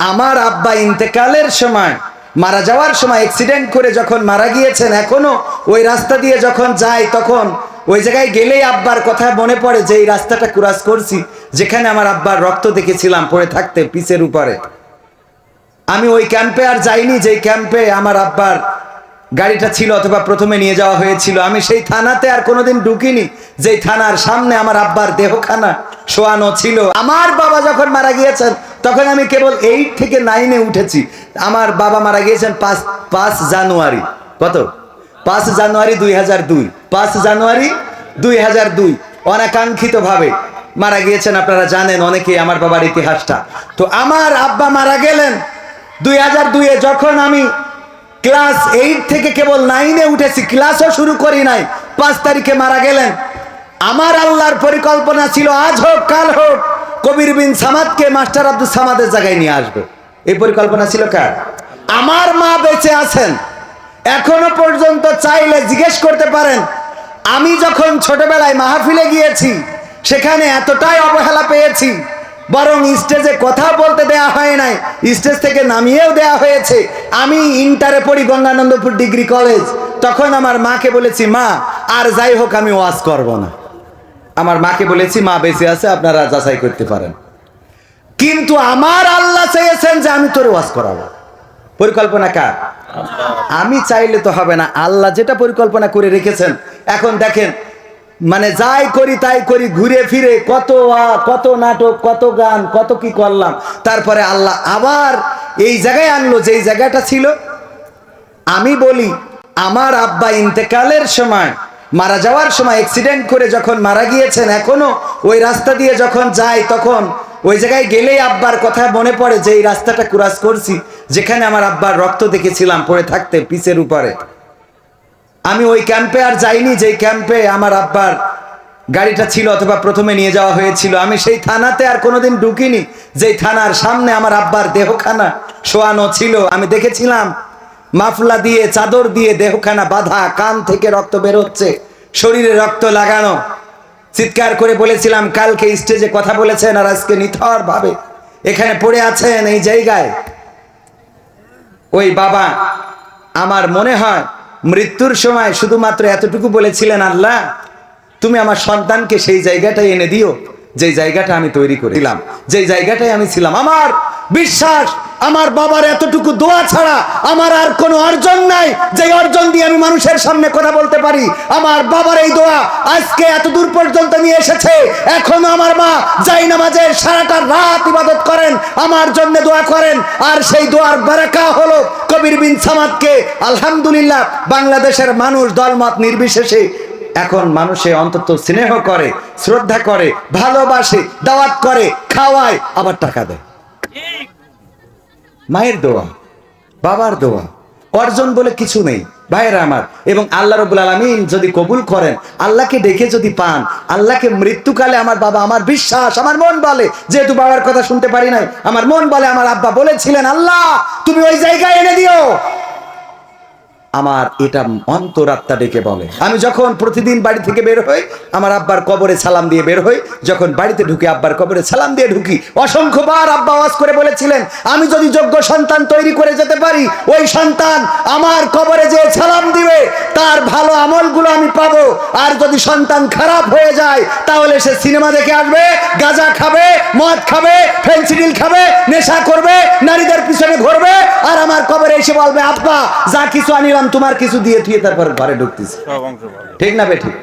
আমার আব্বা ইন্তেকালের সময়, মারা যাওয়ার সময় অ্যাক্সিডেন্ট করে যখন মারা গিয়েছেন, এখনও ওই রাস্তা দিয়ে যখন যাই তখন ওই জায়গায় গেলেই আব্বার কথা মনে পড়ে যে, এই রাস্তাটা ক্রাস করছি, যেখানে আমার আব্বার রক্ত দেখেছিলাম, পড়ে থাকতে পিচের উপরে। আমি ওই ক্যাম্পে আর যাইনি, যেই ক্যাম্পে আমার আব্বার গাড়িটা ছিল অথবা প্রথমে নিয়ে যাওয়া হয়েছিল। আমি সেই থানাতে আর কোনোদিন ঢুকিনি, যেই থানার সামনে আমার আব্বার দেহখানা শোয়ানো ছিল। আমার বাবা যখন মারা গিয়েছেন তখন আমি কেবল এইট থেকে নাইনে উঠেছি। আমার বাবা মারা গিয়েছেন পাঁচ পাঁচ জানুয়ারি। কত? পাঁচ জানুয়ারি দুই হাজার দুই। পাঁচ জানুয়ারি দুই হাজার দুই। অনাকাঙ্ক্ষিতভাবে মারা গিয়েছেন, আপনারা জানেন, অনেকেই আমার বাবার ইতিহাসটা। তো আমার আব্বা মারা গেলেন দুই হাজার দুইয়ে। যখন আমি ক্লাস এইট থেকে কেবল নাইনে উঠেছি, ক্লাসও শুরু করি নাই, পাঁচ তারিখে মারা গেলেন। আমার আল্লাহর পরিকল্পনা ছিল, আজ হোক, কাল হোক কবির বিন সামাদকে মাস্টার আব্দুল সামাদের জায়গায় নিয়ে আসবে। এই পরিকল্পনা ছিল কার? আমার মা বেঁচে আছেন, এখনও পর্যন্ত চাইলে জিজ্ঞেস করতে পারেন, আমি যখন ছোটবেলায় মাহফিলে গিয়েছি, সেখানে এতটাই অবহেলা পেয়েছি, বরং স্টেজে কথা বলতে দেয়া হয় নাই, স্টেজ থেকে নামিয়েও দেয়া হয়েছে। আমি ইন্টারে পড়ি গঙ্গানন্দপুর ডিগ্রি কলেজ, তখন আমার মাকে বলেছি, মা, আর যাই হোক, আমি ওয়াজ করব না। আমার মাকে বলেছি, মা বেঁচে আছে, আপনারা যাচাই করতে পারেন। কিন্তু আমার আল্লাহ চেয়েছেন যে আমি তোর ওয়াজ করাবো। পরিকল্পনা কার? আমি চাইলে তো হবে না। আল্লাহ যেটা পরিকল্পনা করে রেখেছেন, এখন দেখেন মানে যাই করি তাই করি, ঘুরে ফিরে কত কত নাটক, কত গান, কত কি করলাম। তারপরে আল্লাহ আবার এই জায়গায় আনলো, যেই জায়গাটা ছিল, আমি বলি, আমার আব্বা ইন্তেকালের সময় মারা যাওয়ার সময় অ্যাক্সিডেন্ট করে যখন মারা গিয়েছেন, এখনও ওই রাস্তা দিয়ে যখন যাই তখন ওই জায়গায় গেলেই আব্বার কথা মনে পড়ে যে, এই রাস্তাটা ক্রাস করছি, যেখানে আমার আব্বার রক্ত দেখেছিলাম, পড়ে থাকতে পিচের উপরে। আমি ওই ক্যাম্পে আর যাইনি, যেই ক্যাম্পে আমার আব্বার গাড়িটা ছিল অথবা প্রথমে নিয়ে যাওয়া হয়েছিল। আমি সেই থানাতে আর কোনোদিন ঢুকিনি, যেই থানার সামনে আমার আব্বার দেহখানা শোয়ানো ছিল। আমি দেখেছিলাম মাফলা দিয়ে, চাদর দিয়ে দেহখানা বাঁধা, কান থেকে রক্ত বেরোচ্ছে, শরীরে রক্ত লাগানো। চিৎকার করে বলেছিলাম, কালকে স্টেজে কথা বলেছেন আর আজকে নিথর ভাবে এখানে পড়ে আছেন এই জায়গায়। ওই বাবা, আমার মনে হয় মৃত্যুর সময় শুধুমাত্র এতটুকু বলেছিলেন, আল্লাহ, তুমি আমার সন্তানকে সেই জায়গাটায় এনে দিও যে জায়গাটা আমি তৈরি করেছিলাম যে জায়গাটায় আমি ছিলাম। আমার বিশ্বাস আমার বাবার এতটুকু দোয়া ছাড়া আমার আর কোনো অর্জন নাই যে অর্জন দিয়ে আমি মানুষের সামনে কথা বলতে পারি। আমার বাবার এই দোয়া আজকে এত দূর পর্যন্ত নিয়ে এসেছে। এখন আমার মা যাই নামাজের সারাটা রাত ইবাদত করেন, আমার জন্য দোয়া করেন, আর সেই দোয়ার বারাকা হলো কবির বিন সামাদকে, আলহামদুলিল্লাহ, বাংলাদেশের মানুষ দলমত নির্বিশেষে এখন মানুষে অন্তত স্নেহ করে, শ্রদ্ধা করে, ভালোবাসে, দাওয়াত করে, খাওয়ায়, আবার টাকা দেয়। মায়ের দোয়া, বাবার দোয়া, অর্জন বলে কিছু নেই। ভাইয়েরা আমার, এবং আল্লাহ রবুল আলমিন যদি কবুল করেন, আল্লাহকে ডেকে যদি পান, আল্লাহকে মৃত্যুকালে আমার বাবা আমার বিশ্বাস, আমার মন বলে, যেহেতু বাবার কথা শুনতে পারি নাই, আমার মন বলে আমার আব্বা বলেছিলেন, আল্লাহ, তুমি ওই জায়গায় এনে দিও। আমার এটা অন্তরাত্মা ডেকে বলে। আমি যখন প্রতিদিন বাড়ি থেকে বের হই, আমার আব্বার কবরে সালাম দিয়ে বের হই, যখন বাড়িতে ঢুকি, আব্বার কবরে সালাম দিয়ে ঢুকি, অসংখ্যবার আব্বা আওয়াজ করে বলেছিলেন, আমি যদি যোগ্য সন্তান তৈরি করে যেতে পারি, ওই সন্তান আমার কবরে যে সালাম দিবে, তার ভালো আমলগুলো আমি পাবো। আর যদি সন্তান খারাপ হয়ে যায়, তাহলে সে সিনেমা দেখে আসবে, গাঁজা খাবে, মদ খাবে ফেন্সিডিল খাবে, নেশা করবে, নারীদের পিছনে ঘুরবে এসে বলবে আব্বা যা কিছু আনিলাম তোমার কিছু দিয়ে তুই তারপর ঘরে ঢুকতেছি। ঠিক না বেঠিক